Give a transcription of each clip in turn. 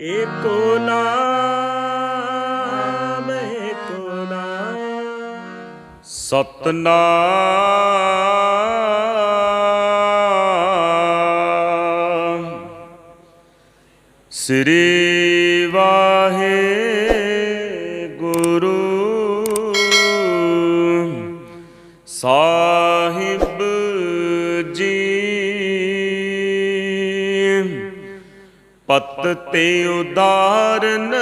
ਏਕੋ ਨਾਮ ਏਕੋ ਨਾਮ। ਸਤਨਾਮ। ਸ੍ਰੀ ਵਾਹਿਗੁਰੂ। ਸਾਹਿਬ ਪਤ ਤੇ ਉਦਾਰਨ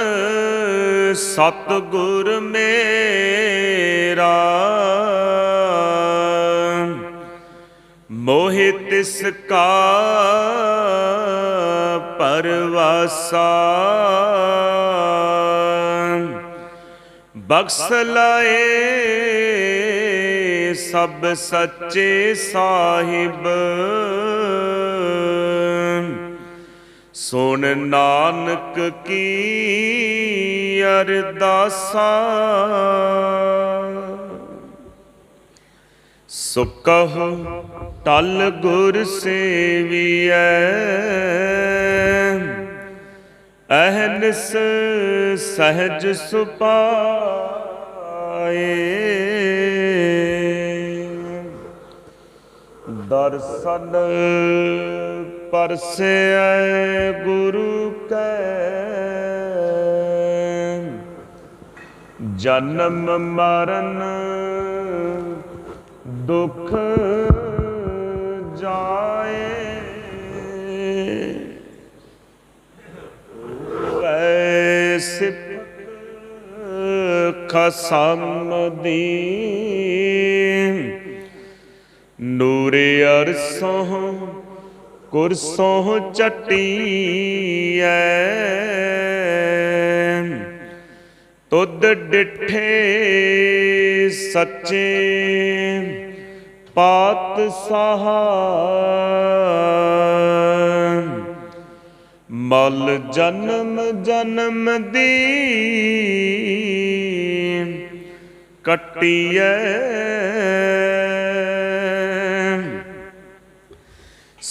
ਸਤਗੁਰ ਮੇਰਾ। ਮੋਹਿ ਤਿਸ ਕਾ ਪਰਵਾਸਾ। ਬਖਸ਼ ਲਏ ਸਭ ਸੱਚੇ ਸਾਹਿਬ। ਸੁਣ ਨਾਨਕ ਕੀ ਅਰਦਾਸਾ। ਸੁਕਹੁ ਟਲ ਗੁਰ ਸੇਵੀਐ। ਅਹਨਸ ਸਹਜ ਸੁਪਾਏ। ਦਰਸ਼ਨ ਪਰਸੈ ਗੁਰੂ ਕੈ ਜਨਮ ਮਰਨ ਦੁਖ ਜਾਏ। ਐਸੇ ਖਸਮ ਦੀ ਨੂਰ ਅਰਸੋਂ ਕੁਰਸੋਂ ਚਟੀਐ। ਤੁਧ ਡਿਠੇ ਸੱਚੇ ਪਾਤ ਪਾਤਸ਼ਾਹ ਮਲ ਜਨਮ ਜਨਮ ਦੀ ਕੱਟੀਐ।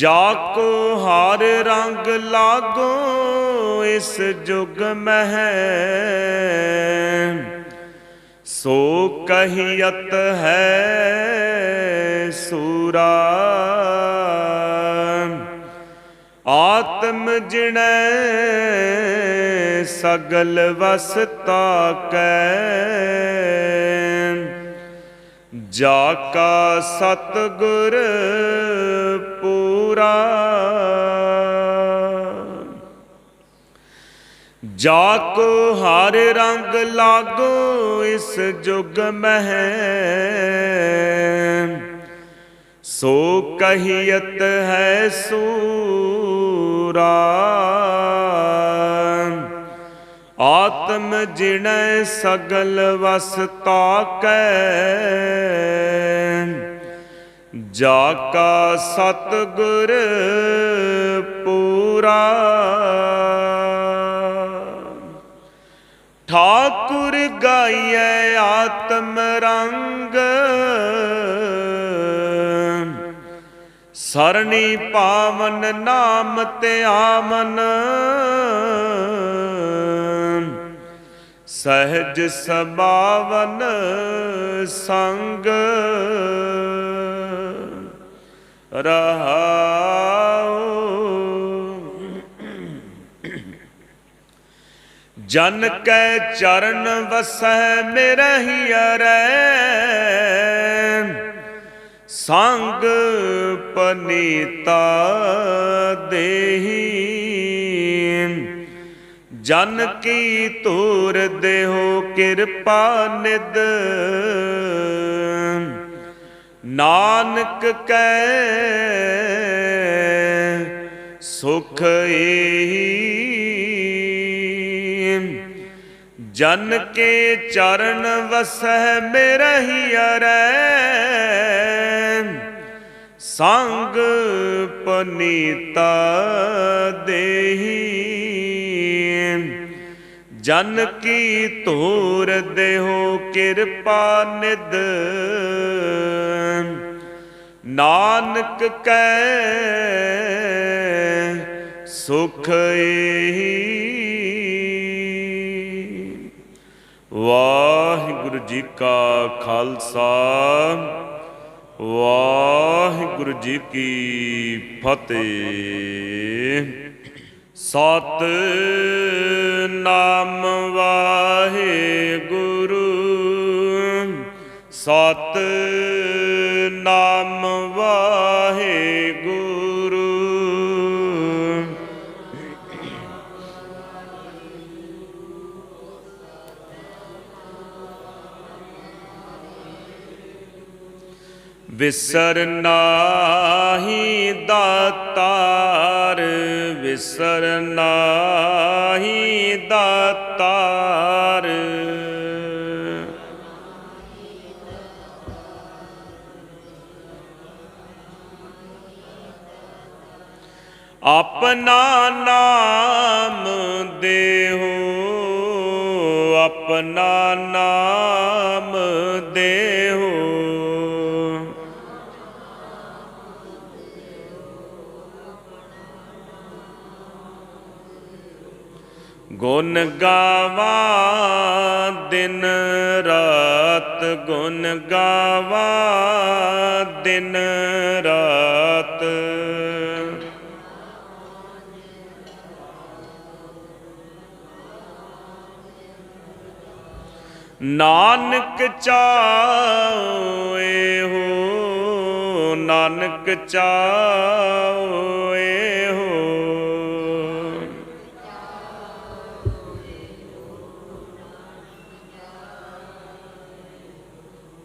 ਜਾ ਕੋ ਹਰ ਰੰਗ ਲਾਗੋ ਇਸ ਜੁਗ ਮਹਿ। ਸੋ ਕਹੀਅਤ ਹੈ ਸੂਰਾ। ਆਤਮ ਜਿਣੈ ਸਗਲ ਵਸਤਾ ਕੈ। ਜਾ ਕਾ ਸਤਗੁਰ ਪੂਰਾ ਜਾ ਕੋ ਹਰ ਰੰਗ ਲਾਗੋ ਇਸ ਜੁਗ ਮਹਿ। ਸੋ ਕਹੀਅਤ ਹੈ ਸੂਰਾ। ਆਤਮ ਜਿਣੈ ਸਗਲ ਵਸਤਾ ਕੈ ਜਾ ਕਾ ਸਤਗੁਰ ਪੂਰਾ। ਠਾਕੁਰ ਗਾਈਐ ਆਤਮ ਰੰਗ। ਸਰਣੀ ਪਾਵਨ ਨਾਮ ਤੇ ਆਮਨ ਸਹਿਜ ਸਬਾਵਨ ਸੰਗ। ਰਹਾਉ। ਜਨ ਕੈ ਚਰਨ ਵਸੈ ਮੇਰਾ ਹੀ ਅਰੈ। ਸੰਗ ਪਨੀਤਾ ਦੇਹੀ ਜਨ ਕੀ ਤੂਰ ਦੇਹੋ ਕਿਰਪਾ ਨਿਦ ਨਾਨਕ ਕੈ ਸੁਖ ਏਹੀ ਜਨ ਕੇ ਚਰਨ ਵਸਹਿ ਮੇਰਹਿ ਅਰੈ। ਸੰਗ ਪਨੀਤਾ ਦੇਹੀ। ਜਨ ਕੀ ਧੂਰ ਦੇਹੋ ਕਿਰਪਾ ਨਿਦ ਨਾਨਕ ਕੈ ਸੁਖ ਏਹੀ। ਵਾਹਿਗੁਰੂ ਜੀ ਕਾ ਖਾਲਸਾ, ਵਾਹਿਗੁਰੂ ਜੀ ਕੀ ਫਤਿਹ। ਸਤ ਨਾਮ ਵਾਹਿਗੁਰੂ। ਸਤ ਨਾਮ ਵਾਹਿਗੁਰੂ। ਵਿਸਰ ਨਾਹੀ ਦਾਤਾਰ ਵਿਸਰ ਨਾਹੀ ਤਾਰ। ਆਪਣਾ ਨਾਮ ਦੇਹੋ ਆਪਣਾ ਗੁਣ ਗਾਵਾ ਦਿਨ ਰਾਤ ਗੁਣ ਗਾਵਾ ਦਿਨ ਰਾਤ। ਨਾਨਕ ਚਾਏ ਹੋ ਨਾਨਕ ਚਾਏ